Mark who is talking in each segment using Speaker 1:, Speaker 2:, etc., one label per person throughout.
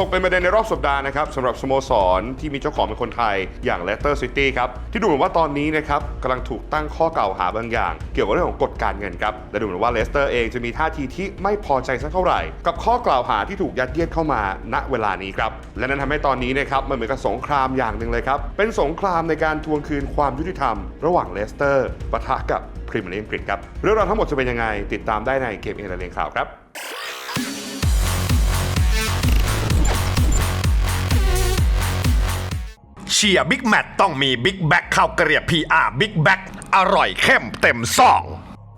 Speaker 1: ตกเป็นประเด็นในรอบสัปดาห์นะครับสำหรับสโมสรที่มีเจ้าของเป็นคนไทยอย่างเลสเตอร์ซิตี้ครับ ที่ดูเหมือนว่าตอนนี้นะครับกำลังถูกตั้งข้อกล่าวหาบางอย่าง เกี่ยวกับเรื่องของกฎการเงินครับและดูเหมือนว่าเลสเตอร์เองจะมีท่าทีที่ไม่พอใจสักเท่าไหร่ กับข้อกล่าวหาที่ถูกยัดเยียดเข้ามาณเวลานี้ครับและนั่นทำให้ตอนนี้นะครับมันเหมือนกับสงครามอย่างหนึ่งเลยครับเป็นสงครามในการทวงคืนความยุติธรรม ระหว่างเลสเตอร์ปะทะกับพรีเมียร์ลีกอังกฤษครับเรื่องราวทั้งหมดจะเป็นยังไงติดตามได้ในเกมเอเลียงข่าวครับ
Speaker 2: เชียร์บิ๊กแมตต้องมีบิ๊กแบ็กข้าวเกรียบพีอาร์บิ๊กแบ็กอร่อยเข้มเต็มซอง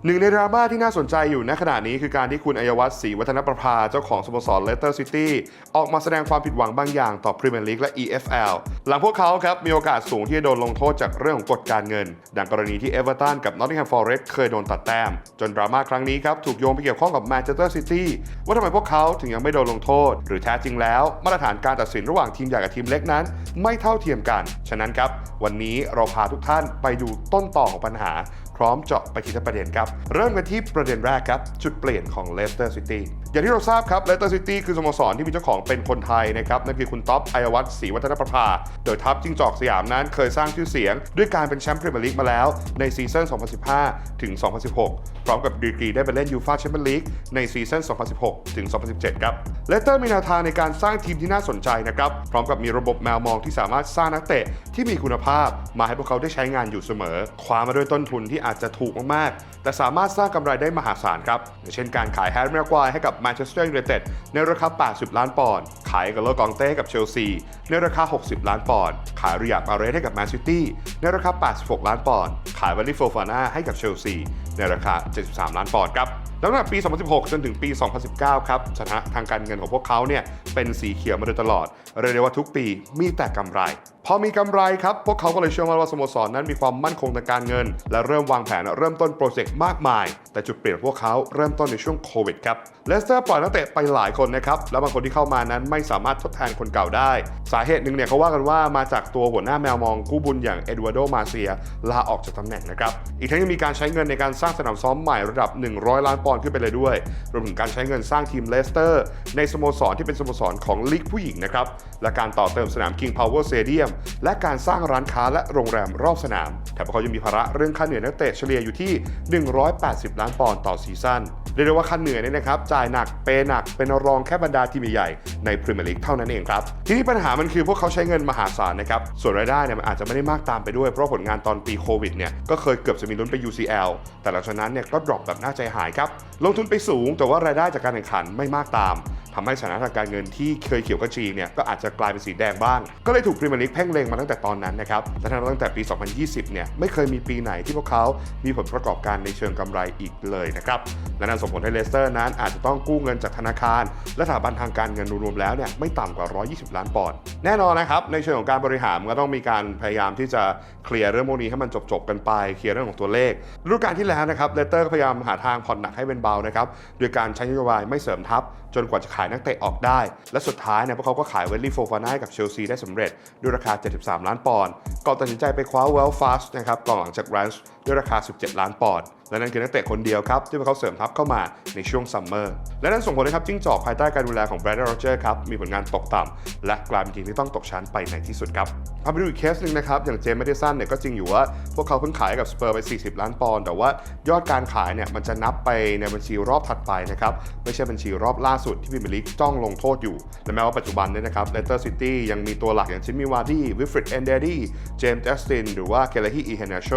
Speaker 1: หนึ่งในดราม่าที่น่าสนใจอยู่ณขณะนี้คือการที่คุณอัยวัฒน์ศรีวัฒนประภาเจ้าของสโมสรเลสเตอร์ซิตี้ออกมาแสดงความผิดหวังบางอย่างต่อพรีเมียร์ลีกและ EFL หลังพวกเขาครับมีโอกาสสูงที่จะโดนลงโทษจากเรื่องของกฎการเงิน ดังกรณีที่เอเวอร์ตันกับนอตติงแฮมฟอเรสต์เคยโดนตัดแต้ม จนดราม่าครั้งนี้ครับถูกโยงไปเกี่ยวข้องกับแมนเชสเตอร์ซิตี้ว่าทำไมพวกเขาถึงยังไม่โดนลงโทษ หรือแท้จริงแล้วมาตรฐานการตัดสินระหว่างทีมใหญ่กับทีมเล็กนั้น ไม่เท่าเทียมกัน ฉะนั้นครับวันนี้เราพาทุกท่านไปดูต้นต่อของปัญหา พร้อมเจาะไปทีละประเด็นครับ เริ่มกันที่ประเด็นแรกครับ จุดเปลี่ยนของเลสเตอร์ซิตี้อย่างที่เราทราบครับเลสเตอร์ซิตี้คือสโมสรที่มีเจ้าของเป็นคนไทยนะครับ นั่นคือคุณท็อปไอวัฒน์ศรีวัฒนประภา โดยทัพจิงจอกสยามนั้นเคยสร้างชื่อเสียง ด้วยการเป็นแชมป์พรีเมียร์ลีกมาแล้วในซีซั่น 2015 ถึง 2016 พร้อมกับดีกรีได้ไปเล่นยูฟาแชมเปี้ยนลีกในซีซั่น 2016 ถึง 2017 ครับเลสเตอร์มีแนวทางในการสร้างทีมที่น่าสนใจนะครับพร้อมกับมีระบบแมวมองที่สามารถสร้างนักเตะที่มีคุณภาพมาให้พวกเขาได้ใช้งานอยู่เสมอคว้ามาด้วยต้นทุนที่อาจจะถูกมากๆ แต่สามารถสร้างกำไรได้มหาศาลครับอย่างเช่นการขายแฮร์รี่แม็กควายให้กับแมนเชสเตอร์ยูไนเต็ดในราคา 80 ล้านปอนด์ ขายกับโลกองเต้ให้กับเชลซีในราคา 60 ล้านปอนด์ ขายริยาดมาเรสให้กับแมนซิตี้ในราคา 86 ล้านปอนด์ ขายวันลิโฟฟาน่าให้กับเชลซีในราคา 73 ล้านปอนด์ครับแล้วตั้งแต่ปี 2016 จนถึงปี 2019 ครับสถานะทางการเงินของพวกเขาเนี่ยเป็นสีเขียวมาโดยตลอด เรียกได้ว่าทุกปีมีแต่กำไร พอมีกำไรครับ พวกเขาก็เลยเชื่อมั่นว่าสโมสรนั้นมีความมั่นคงทางการเงิน และเริ่มวางแผนเริ่มต้นโปรเจกต์มากมาย แต่จุดเปลี่ยนพวกเขาเริ่มต้นในช่วงโควิดครับเลสเตอร์ปล่อยนักเตะไปหลายคนนะครับแล้วบางคนที่เข้ามานั้นไม่สามารถทดแทนคนเก่าได้ สาเหตุหนึ่งเนี่ยเขาว่ากันว่ามาจากตัวหัวหน้าแมวมองกู้บุญอย่างเอ็ดวาร์โดมาเซียลาออกจากตำแหน่งนะครับอีกทั้งยังมีการใช้เงินในการสร้างสนามซ้อมใหม่ระดับ 100 ล้านปอนด์ขึ้นไปเลยด้วยรวมถึงการใช้เงินสร้างทีมเลสเตอร์ ในสโมสรที่เป็นสโมสรของลีกผู้หญิงนะครับและการต่อเติมสนาม King Power Stadium และการสร้างร้านค้าและโรงแรมรอบสนาม แถมพวกเขายังมีภาระเรื่องค่าเหนื่อยนักเตะเฉลี่ยอยู่ที่ 180 ล้านปอนด์ต่อซีซั่นเรียกได้ว่าค่าเหนื่อยเนี่ยนะครับจ่ายหนักเปหนักเป็นรองแค่บรรดาทีมใหญ่ในพรีเมียร์ลีกเท่านั้นเองครับ ทีนี้ปัญหามันคือพวกเขาใช้เงินมหาศาลนะครับส่วนรายได้เนี่ยมันอาจจะไม่ได้มากตามไปด้วย เพราะผลงานตอนปีโควิดเนี่ยก็เคยเกือบจะมีลุ้นไป UCL แต่หลังจากนั้นเนี่ยก็ดรอปแบบน่าใจหายครับลงทุนไปสูงแต่ว่ารายได้จากการแข่งขันไม่มากตาม ทำให้สถานะทางการเงินที่เคยเขียวกระจีเนี่ยก็อาจจะกลายเป็นสีแดงบ้าง ก็เลยถูกพรีเมียร์ลีกเพ่งเล็งมาตั้งแต่ตอนนั้นนะครับและตั้งแต่ปี 2020 เนี่ยไม่เคยมีปีไหนที่พวกเขามีผลประกอบการในเชิงกำไรอีกเลยนะครับและนั่นส่งผลให้เลสเตอร์นั้นอาจจะต้องกู้เงินจากธนาคาร และสถาบันทางการเงินรวมๆแล้วเนี่ยไม่ต่ำกว่า 120 ล้านปอนด์แน่นอนนะครับในเชิงของการบริหารก็ต้องมีการพยายามที่จะเคลียร์เรื่องพวกนี้ให้มันจบๆกันไปเคลียร์เรื่องของตัวเลขฤดูกาลที่แล้วนะครับเลสเตอร์ก็พยายามหาทางผ่อนหนักให้เป็นเบานะครับโดยการใช้นโยบายไม่เสริมทัพจนกว่าจะขายนักเตะออกได้ และสุดท้ายเนี่ยพวกเขาก็ขายเวลลี่โฟฟาน่าให้กับเชลซีได้สำเร็จด้วยราคา 73 ล้านปอนด์ก่อนตัดสินใจไปคว้าเวลฟาสนะครับกองหลังจากแรนช์ ด้วยราคา 17 ล้านปอนด์และนั่นคือนักเตะคนเดียวครับ ที่พวกเขาเสริมทัพเข้ามาในช่วงซัมเมอร์ และนั่นส่งผลให้ครับจิ้งจอกภายใต้การดูแลของแบรดเดอร์โรเจอร์ครับ มีผลงานตกต่ำ และกลายเป็นทีมที่ต้องตกชั้นไปในที่สุดครับพาไปดูอีกเคสหนึ่งนะครับ อย่างเจมส์เมดิสันเนี่ยก็จริงอยู่ว่า พวกเขาเพิ่งขายกับสเปอร์ไป 40 ล้านปอนด์แต่ว่ายอดการขายเนี่ยมันจะนับไปในบัญชีรอบถัดไปนะครับไม่ใช่บัญชีรอบล่าสุดที่พรีเมียร์ลีกจ้องลงโทษอยู่และแม้ว่าปัจจุบันเนี่ยนะครับเลสเตอร์ซิตี้ยังมีตัวหลักอย่างชิมมี่วาร์ดี้วิฟริดเอนเดดี้เจมส์เจสตินหรือว่าเคลฮีอีเฮนเนโช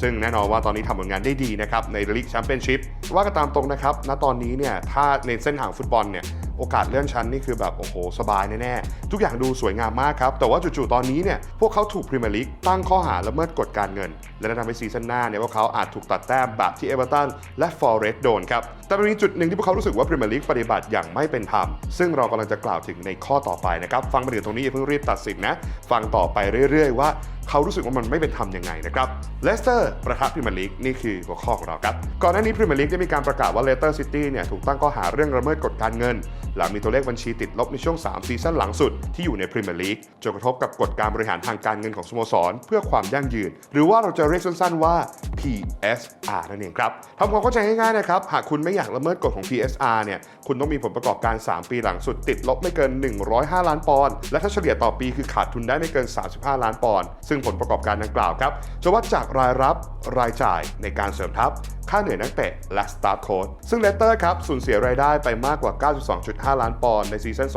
Speaker 1: ซึ่งแน่นอนว่าตอนนี้ทำผลงานได้ดีนะครับในลีกแชมเปี้ยนชิพว่ากันตามตรงนะครับณตอนนี้เนี่ยถ้าในเส้นทางฟุตบอลเนี่ยโอกาสเลื่อนชั้นนี่คือแบบ โอ้โห สบายแน่ ๆ ทุกอย่างดูสวยงามมากครับ แต่ว่าจู่ๆตอนนี้เนี่ย พวกเขาถูกพรีเมียร์ลีกตั้งข้อหาละเมิดกฎการเงิน และทำให้ซีซั่นหน้าเนี่ยพวกเขาอาจถูกตัดแต้มแบบที่เอเวอร์ตันและฟอร์เรสต์โดนครับ แต่มันมีจุดหนึ่งที่พวกเขารู้สึกว่าพรีเมียร์ลีกปฏิบัติอย่างไม่เป็นธรรม ซึ่งเรากำลังจะกล่าวถึงในข้อต่อไปนะครับ ฟังมาถึงตรงนี้อย่าเพิ่งรีบตัดสินนะ ฟังต่อไปเรื่อย ๆ ว่าเขารู้สึกว่ามันไม่เป็นธรรมยังไงนะครับเลสเตอร์ประทับพรีเมียร์ลีกนี่คือหัวข้อของเราครับ ก่อนหน้านี้พรีเมียร์ลีกได้มีการประกาศว่าเลสเตอร์ซิตี้เนี่ยถูกตั้งข้อหาเรื่องละเมิดกฎการเงิน หลังมีตัวเลขบัญชีติดลบในช่วง 3 ซีซั่นหลังสุดที่อยู่ในพรีเมียร์ลีกจนกระทบกับกฎการบริหารทางการเงินของสโมสร เพื่อความยั่งยืน หรือว่าเราจะเรียกสั้นๆว่า PSR นั่นเองครับทำความเข้าใจง่ายๆนะครับหากคุณไม่อยากละเมิดกฎของ PSR เนี่ยคุณต้องมีผลประกอบการ 3 ปีหลังสุดติดลบไม่เกิน 105 ล้านปอนด์และถ้าเฉลี่ยต่อปีคือขาดทุนได้ไม่เกิน 35 ล้านปอนด์ซึงผลประกอบการดังกล่าวครับจะวัดจากรายรับรายจ่ายในการเสริมทัพ ค่าเหนื่อยนักเตะและสตาร์ทโค้ดซึ่งเลสเตอร์ครับสูญเสียรายได้ไปมากกว่า 92.5 ล้านปอนด์ในซีซั่น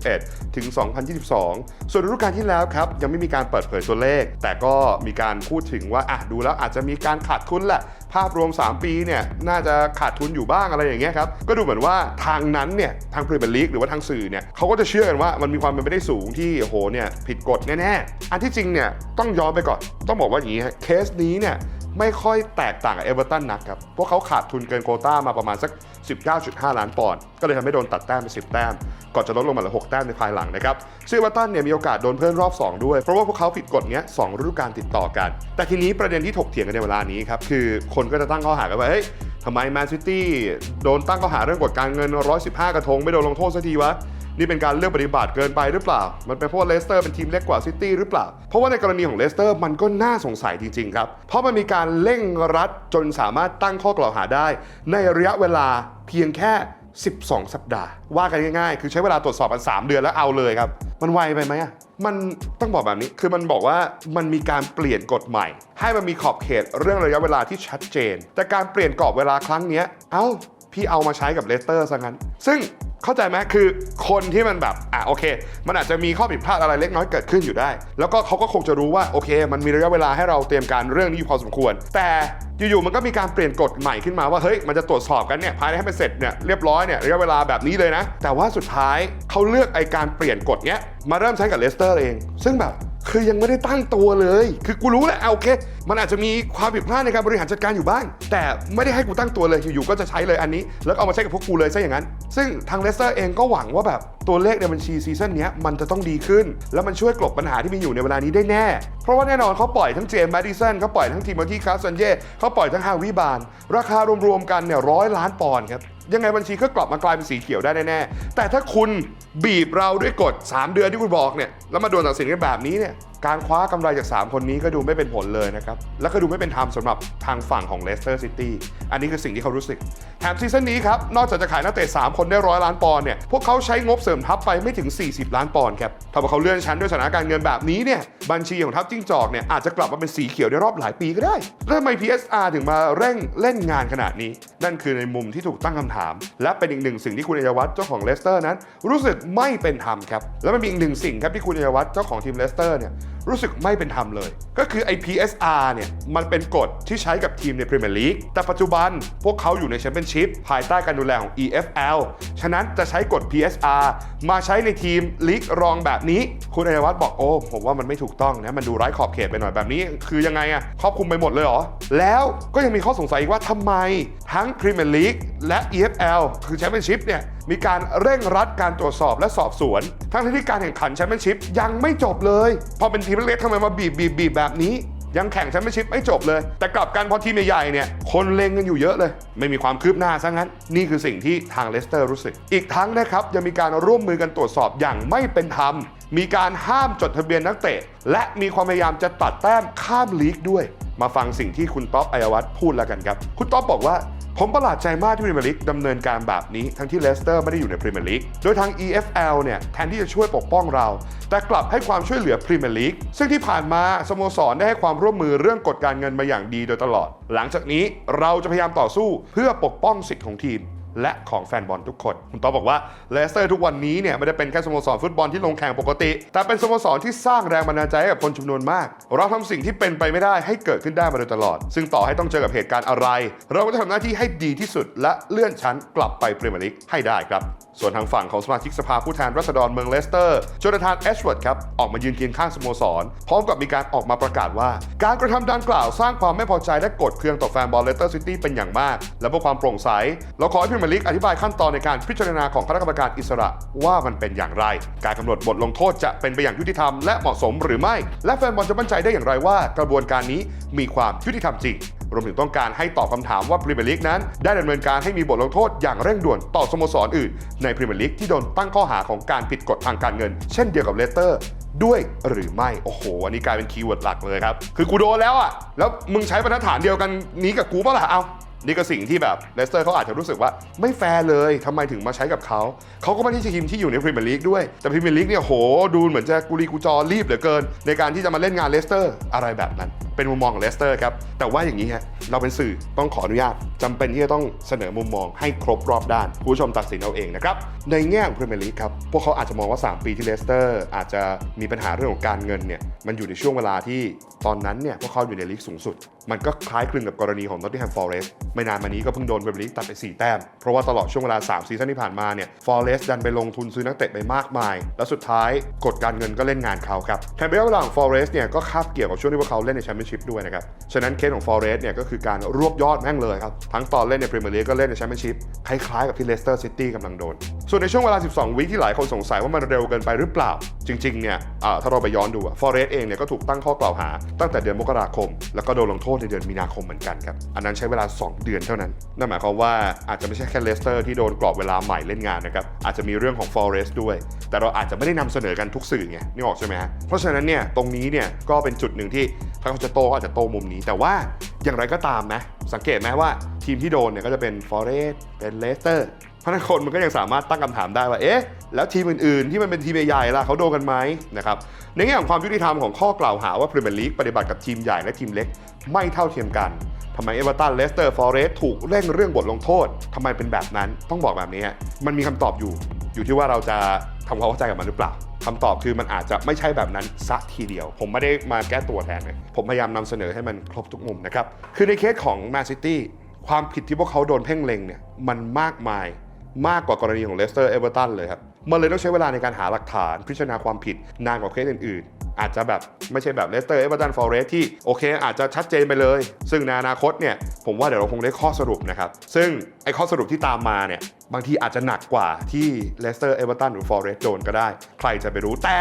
Speaker 1: 2021 ถึง 2022 ส่วนฤดูกาลที่แล้วครับยังไม่มีการเปิดเผยตัวเลข แต่ก็มีการพูดถึงว่าอะดูแล้วอาจจะมีการขาดทุนแหละ ภาพรวม 3 ปีเนี่ยน่าจะขาดทุนอยู่บ้างอะไรอย่างเงี้ยครับก็ดูเหมือนว่าทางนั้นเนี่ยทางพรีเมียร์ลีกหรือว่าทางสื่อเนี่ยเขาก็จะเชื่อกันว่ามันมีความเป็นไปได้สูงที่โหเนี่ยผิดกฎแน่ๆอันที่จริงเนี่ยต้องย้อนไปก่อนต้องบอกว่าอย่างนี้ฮะเคสนี้เนี่ย ไม่ค่อยแตกต่างกับเอเวอร์ตันนักครับ พวกเขาขาดทุนเกินโคต้ามาประมาณสัก 19.5 ล้านปอนด์ ก็เลยทำให้โดนตัดแต้มไป 10 แต้ม ก่อนจะลดลงมาเหลือ 6 แต้มในภายหลังนะครับ ซึ่งเอเวอร์ตันเนี่ยมีโอกาสโดนเพิ่มรอบ 2 ด้วย เพราะว่าพวกเขาผิดกฎเนี้ย2ฤดูกาลติดต่อกัน แต่ทีนี้ประเด็นที่ถกเถียงกันในเวลานี้ครับ คือคนก็จะตั้งข้อหากันว่า เฮ้ยทำไมแมนซิตี้โดนตั้งข้อหาเรื่องกฎการเงิน 115 กระทงไม่โดนลงโทษสักทีวะ นี่เป็นการเลือกปฏิบัติเกินไปหรือเปล่า มันเป็นเพราะว่าเลสเตอร์เป็นทีมเล็กกว่าซิตี้หรือเปล่า เพราะว่าในกรณีของเลสเตอร์มันก็น่าสงสัยจริงๆครับ เพราะมันมีการเร่งรัดจนสามารถตั้งข้อกล่าวหาได้ ในระยะเวลาเพียงแค่ 12 สัปดาห์ ว่ากันง่ายๆ คือใช้เวลาตรวจสอบกัน3เดือนแล้วเอาเลยครับ มันไวไปไหมอะมันต้องบอกแบบนี้ คือมันบอกว่ามันมีการเปลี่ยนกฎใหม่ ให้มันมีขอบเขตเรื่องระยะเวลาที่ชัดเจน แต่การเปลี่ยนกรอบเวลาครั้งนี้ เอ้า พี่เอามาใช้กับเลสเตอร์ซะงั้น ซึ่งเข้าใจไหมคือคนที่มันแบบอะโอเค มันอาจจะมีข้อผิดพลาดอะไรเล็กน้อยเกิดขึ้นอยู่ได้ แล้วก็เขาก็คงจะรู้ว่าโอเค มันมีระยะเวลาให้เราเตรียมการเรื่องนี้อยู่พอสมควร แต่อยู่ๆมันก็มีการเปลี่ยนกฎใหม่ขึ้นมาว่าเฮ้ยมันจะตรวจสอบกันเนี่ยภายในให้มันเสร็จเนี่ยเรียบร้อยเนี่ยระยะเวลาแบบนี้เลยนะ แต่ว่าสุดท้ายเขาเลือกไอการเปลี่ยนกฎเนี้ยมาเริ่มใช้กับเลสเตอร์เอง ซึ่งแบบ คือยังไม่ได้ตั้งตัวเลย คือกูรู้แหละเอาโอเค มันอาจจะมีความผิดพลาดในการบริหารจัดการอยู่บ้าง แต่ไม่ได้ให้กูตั้งตัวเลยอยู่ๆก็จะใช้เลยอันนี้ แล้วก็เอามาใช้กับพวกกูเลยซะอย่างนั้น ซึ่งทางเลสเตอร์เองก็หวังว่าแบบตัวเลขในบัญชีซีซั่นนี้มันจะต้องดีขึ้น แล้วมันช่วยกลบปัญหาที่มีอยู่ในเวลานี้ได้แน่ เพราะว่าแน่นอนเขาปล่อยทั้งเจมส์แมดิสันเขาปล่อยทั้งทีมอที่คาสันเย่เขาปล่อยทั้งฮาวิบาน ราคารวมๆกันเนี่ยร้อยล้านปอนด์ครับ ยังไงบัญชีก็กลับมากลายเป็นสีเขียวได้แน่ๆแต่ถ้าคุณบีบเราด้วยกฎ3 เดือนที่คุณบอกเนี่ยแล้วมาโดนตัดสินกันแบบนี้เนี่ย การคว้ากำไรจาก 3 คนนี้ก็ดูไม่เป็นผลเลยนะครับ แล้วก็ดูไม่เป็นธรรมสำหรับทางฝั่งของเลสเตอร์ซิตี้อันนี้คือสิ่งที่เขารู้สึกแถมซีซั่นนี้ครับ นอกจากจะขายนักเตะ 3 คนได้ร้อยล้านปอนด์เนี่ย พวกเขาใช้งบเสริมทัพไปไม่ถึง 40 ล้านปอนด์ครับถ้าว่าเขาเลื่อนชั้นด้วยสถานการณ์เงินแบบนี้เนี่ยบัญชีของทัพจิ้งจอกเนี่ยอาจจะกลับมาเป็นสีเขียวในรอบหลายปีก็ได้แล้วทำไม PSR ถึงมาเร่งเล่นงานขนาดนี้ นั่นคือในมุมที่ถูกตั้งคำถาม และเป็นอีกหนึ่งสิ่งที่คุณอัยวัฒน์เจ้าของเลสเตอร์นั้น รู้สึกไม่เป็นธรรมครับ แล้วมันมีอีกหนึ่งสิ่งครับที่คุณอัยวัฒน์เจ้าของทีมเลสเตอร์เนี่ย รู้สึกไม่เป็นธรรมเลย ก็คือไอ้ PSR เนี่ย มันเป็นกฎที่ใช้กับทีมในพรีเมียร์ลีกแต่ปัจจุบันพวกเขาอยู่ในแชมเปี้ยนชิพภายใต้การดูแลของ EFL ฉะนั้นจะใช้กฎ PSR มาใช้ในทีมลีกรองแบบนี้ คุณอัยวัฒน์บอกโอ้ผมว่ามันไม่ถูกต้องนะมันดูไร้ขอบเขตไปหน่อยแบบนี้ คือยังไงอะครอบคลุมไปหมดเลยเหรอ แล้วก็ยังมีข้อสงสัยอีกว่าทำไมทั้งพรีเมียร์ลีกและ EFL คือแชมเปี้ยนชิพเนี่ยมีการเร่งรัดการตรวจสอบและสอบสวน ทั้งที่การแข่งขันแชมเปี้ยนชิพยังไม่จบเลยพอเป็นทีมเล็กๆทำไมมาบีบบีบบีบแบบนี้ ยังแข่งแชมเปี้ยนชิพไม่จบเลย แต่กลับกันพอทีมใหญ่ๆเนี่ยคนเล็งกันอยู่เยอะเลย ไม่มีความคืบหน้าซะงั้น นี่คือสิ่งที่ทางเลสเตอร์รู้สึก อีกทั้งนะครับยังมีการร่วมมือกันตรวจสอบอย่างไม่เป็นธรรมมีการห้ามจดทะเบียนนักเตะ และมีความพยายามจะตัดแต้มข้ามลีกด้วย มาฟังสิ่งที่คุณต๊อปอัยวัฒน์พูดแล้วกันครับ คุณต๊อปบอกว่า ผมประหลาดใจมากที่พรีเมียร์ลีกดำเนินการแบบนี้ทั้งที่เลสเตอร์ไม่ได้อยู่ในพรีเมียร์ลีกโดยทาง EFL เนี่ยแทนที่จะช่วยปกป้องเรา แต่กลับให้ความช่วยเหลือพรีเมียร์ลีกซึ่งที่ผ่านมาสโมสรได้ให้ความร่วมมือเรื่องกฎการเงินมาอย่างดีโดยตลอด หลังจากนี้เราจะพยายามต่อสู้เพื่อปกป้องสิทธิ์ของทีม และของแฟนบอลทุกคน คุณต๊อบบอกว่าเลสเตอร์ทุกวันนี้เนี่ยไม่ได้เป็นแค่สโมสรฟุตบอลที่ลงแข่งปกติ แต่เป็นสโมสรที่สร้างแรงบันดาลใจให้กับคนจำนวนมาก เราทำสิ่งที่เป็นไปไม่ได้ให้เกิดขึ้นได้มาโดยตลอด ซึ่งต่อให้ต้องเจอกับเหตุการณ์อะไร เราก็จะทำหน้าที่ให้ดีที่สุดและเลื่อนชั้นกลับไปพรีเมียร์ลีกให้ได้ครับส่วนทางฝั่งของสมาชิกสภาผู้แทนราษฎรเมืองเลสเตอร์โจนาธานแอชเวิร์ดครับ ออกมายืนเคียงข้างสโมสร พร้อมกับมีการออกมาประกาศว่า การกระทำดังกล่าวสร้างความไม่พอใจและกดเคืองต่อแฟนบอลเลสเตอร์ซิตี้เป็นอย่างมาก และเพื่อความโปร่งใส เราขอให้พรีเมียร์ลีกอธิบายขั้นตอนในการพิจารณาของคณะกรรมการอิสระว่ามันเป็นอย่างไร การกำหนดบทลงโทษจะเป็นไปอย่างยุติธรรมและเหมาะสมหรือไม่ และแฟนบอลจะมั่นใจได้อย่างไรว่ากระบวนการนี้มีความยุติธรรมจริง รวมถึงต้องการให้ตอบคำถามว่าพรีเมียร์ลีกนั้น ได้ดำเนินการให้มีบทลงโทษอย่างเร่งด่วนต่อสโมสรอื่น ในพรีเมียร์ลีกที่โดนตั้งข้อหาของการผิดกฎทางการเงิน เช่นเดียวกับเลสเตอร์ด้วยหรือไม่ โอ้โห อันนี้กลายเป็นคีย์เวิร์ดหลักเลยครับ คือกูโดนแล้วอะ แล้วมึงใช้บรรทัดฐานเดียวกันนี้กับกูเปะล่ะ เอานี่ก็สิ่งที่แบบเลสเตอร์เขาอาจจะรู้สึกว่าไม่แฟร์เลยทำไมถึงมาใช้กับเขา เขาก็ไม่ได้ใช่ทีมที่อยู่ในพรีเมียร์ลีกด้วย แต่พรีเมียร์ลีกเนี่ยโห ดูเหมือนจะกุลีกุจอรีบเหลือเกิน ในการที่จะมาเล่นงานเลสเตอร์อะไรแบบนั้น เป็นมุมมองของเลสเตอร์ครับแต่ว่าอย่างนี้ฮะเราเป็นสื่อต้องขออนุญาตจำเป็นที่จะต้องเสนอมุมมองให้ครบรอบด้าน ผู้ชมตัดสินเอาเองนะครับในแง่ของพรีเมียร์ลีกครับพวกเขาอาจจะมองว่า 3 ปีที่เลสเตอร์อาจจะมีปัญหาเรื่องของการเงินเนี่ยมันอยู่ในช่วงเวลาที่ตอนนั้นเนี่ยพวกเขาอยู่ในลีกสูงสุด มันก็คล้ายคลึงกับกรณีของ Nottingham Forest ไม่นานมานี้ก็เพิ่งโดนพรีเมียร์ลีกตัดไป4แต้มเพราะว่าตลอดช่วงเวลา3ซีซั่นที่ผ่านมาเนี่ย Forest ดันไปลงทุนซื้อนักเตะไปมากมาย แล้วสุดท้ายกฎการเงินก็เล่นงานเขาครับแถมระยะเวลาของ Forest เนี่ยก็คาบเกี่ยวกับช่วงที่พวกเขาเล่นในแชมเปี้ยนชิพด้วยนะครับ ฉะนั้นเคสของ Forest เนี่ยก็คือการรวบยอดแม่งเลยครับ ทั้งตอนเล่นในพรีเมียร์ลีกก็เล่นในแชมเปี้ยนชิพคล้ายๆกับที่เลสเตอร์ซิตี้กำลังโดน ส่วนในช่วงเวลา 12 วิที่หลายคนสงสัยว่ามันเร็วเกินไปหรือเปล่า จริงๆเนี่ยถ้าเราไปย้อนดูฟอเรสเองเนี่ยก็ถูกตั้งข้อกล่าวหา ตั้งแต่เดือนมกราคม แล้วก็โดนลงโทษในเดือนมีนาคมเหมือนกันครับอันนั้นใช้เวลา 2 เดือนเท่านั้นนั่นหมายความว่าอาจจะไม่ใช่แค่เลสเตอร์ที่โดนกรอบเวลาใหม่เล่นงานนะครับอาจจะมีเรื่องของฟอเรสด้วย แต่เราอาจจะไม่ได้นำเสนอกันทุกสื่อไงนี่ออกใช่ไหมฮะเพราะฉะนั้นเนี่ยตรงนี้เนี่ยก็เป็นจุดหนึ่งที่ถ้าเขาจะโตก็อาจจะโตมุมนี้ แต่ว่าอย่างไรก็ตามนะ สังเกตไหมว่าทีมที่โดนเนี่ยก็จะเป็นฟอเรสเป็นเลสเตอร์พราะนั้นคนมันก็ยังสามารถตั้งคำถามได้ว่า เอ๊ะ แล้วทีมอื่นๆ ที่มันเป็นทีมใหญ่ล่ะเขาโดนกันไหมนะครับ ในแง่ของความยุติธรรมของข้อกล่าวหาว่าพรีเมียร์ลีกปฏิบัติกับทีมใหญ่และทีมเล็ก ไม่เท่าเทียมกัน ทำไมเอเวอร์ตัน เลสเตอร์ ฟอเรสถูกเร่งเรื่องบทลงโทษทำไมเป็นแบบนั้น ต้องบอกแบบนี้ มันมีคำตอบอยู่ อยู่ที่ว่าเราจะทำความเข้าใจกับมันหรือเปล่า คำตอบคือมันอาจจะไม่ใช่แบบนั้นซะทีเดียว ผมไม่ได้มาแก้ตัวแทนเลยผมพยายามนำเสนอให้มันครบทุกมุมนะครับ คือในเคสของแมนซิตี้ความผิดที่พวกเขาโดนเพ่งเล็งเนี่ยมันมากมายมากกว่ากรณีของเลสเตอร์เอเวอร์ตันเลยครับ มันเลยต้องใช้เวลาในการหาหลักฐาน พิจารณาความผิดนานกว่าเคสอื่นๆ อาจจะแบบไม่ใช่แบบเลสเตอร์เอเวอร์ตันฟอร์เรสที่โอเคอาจจะชัดเจนไปเลย ซึ่งในอนาคตเนี่ยผมว่าเดี๋ยวเราคงได้ข้อสรุปนะครับ ซึ่งไอ้ข้อสรุปที่ตามมาเนี่ย บางทีอาจจะหนักกว่าที่เลสเตอร์เอเวอร์ตันหรือฟอร์เรสต์โดนก็ได้ ใครจะไปรู้แต่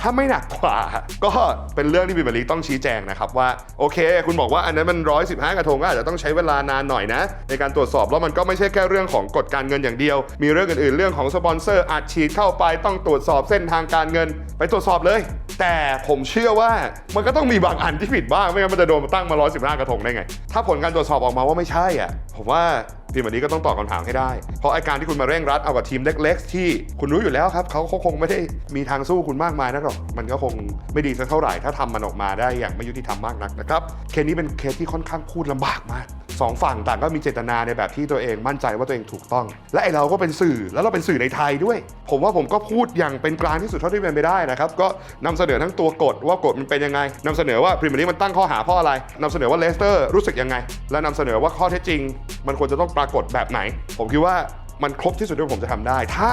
Speaker 1: ถ้าไม่หนักกว่า ก็เป็นเรื่องที่บิบลีต้องชี้แจงนะครับว่า โอเค คุณบอกว่าอันนั้นมัน 115 กระทงก็อาจจะต้องใช้เวลานานหน่อยนะ ในการตรวจสอบแล้วมันก็ไม่ใช่แค่เรื่องของกฎการเงินอย่างเดียว มีเรื่องอื่นๆเรื่องของสปอนเซอร์อัดฉีดเข้าไปต้องตรวจสอบเส้นทางการเงิน ไปตรวจสอบเลย แต่ผมเชื่อว่ามันก็ต้องมีบางอันที่ผิดบ้างไม่งั้นมันจะโดนมาตั้งมา 115 กระทงได้ไง ถ้าผลการตรวจสอบออกมาว่าไม่ใช่อะผมว่า ทีมแบบนี้ก็ต้องตอบคำถามให้ได้ เพราะไอาการที่คุณมาเร่งรัดเอากับทีมเล็ก ๆ ที่คุณรู้อยู่แล้วครับเขาเขาคงไม่ได้มีทางสู้คุณมากมายนักหรอกมันก็คงไม่ดีสักเท่าไหร่ถ้าทำมันออกมาได้อย่างไม่ยุติธรรมมากนักนะครับเคสนี้เป็นเคสที่ค่อนข้างพูดลำบากมาก สองฝั่งต่างก็มีเจตนาในแบบที่ตัวเองมั่นใจว่าตัวเองถูกต้อง และไอเราก็เป็นสื่อแล้วเราเป็นสื่อในไทยด้วย ผมว่าผมก็พูดอย่างเป็นกลางที่สุดเท่าที่เป็นไปได้นะครับ ก็นำเสนอทั้งตัวกฎว่ากฎมันเป็นยังไงนำเสนอว่าพรีเมียร์ลีกมันตั้งข้อหาเพราะอะไรนำเสนอว่าเลสเตอร์รู้สึกยังไง และนำเสนอว่าข้อเท็จจริง มันควรจะต้องปรากฏแบบไหน ผมคิดว่ามันครบที่สุดที่ผมจะทำได้ ถ้า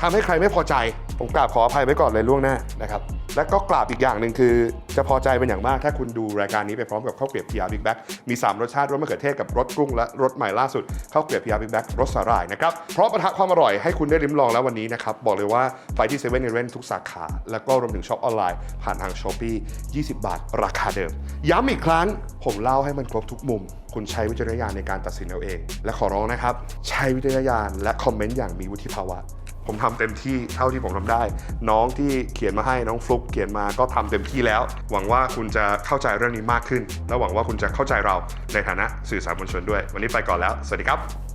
Speaker 1: ทำให้ใครไม่พอใจ ผมกราบขออภัยไว้ก่อนเลยล่วงหน้านะครับและก็กราบอีกอย่างหนึ่งคือ จะพอใจเป็นอย่างมากถ้าคุณดูรายการนี้ไปพร้อมกับข้าวเกรียบ PR Big Bag มี 3 รสชาติรสมะเขือเทศกับรสกุ้งและรสใหม่ล่าสุดข้าวเกรียบ PR Big Bag รสสาหร่ายนะครับเพราะประทะความอร่อยให้คุณได้ลิ้มลองแล้ววันนี้นะครับบอกเลยว่าไปที่7 e เ e ่ e อทุกสาขา แล้วก็รวมถึงช็อปออนไลน์ผ่านทาง s h อ p e e 20 บาท ราคาเดิม ย้ำอีกครั้งผมเล่าให้มันครบทุกมุม คุณใช้วิจารณญาณในการตัดสินเอาเอง และขอร้องนะครับ ใช้วิจารณญาณและคอมเมนต์อย่างมีวุฒิภาวะ ผมทำเต็มที่เท่าที่ผมทำได้ น้องที่เขียนมาให้น้องฟลุกเขียนมาก็ทำเต็มที่แล้ว หวังว่าคุณจะเข้าใจเรื่องนี้มากขึ้น และหวังว่าคุณจะเข้าใจเราในฐานะสื่อสารมวลชนด้วย วันนี้ไปก่อนแล้ว สวัสดีครับ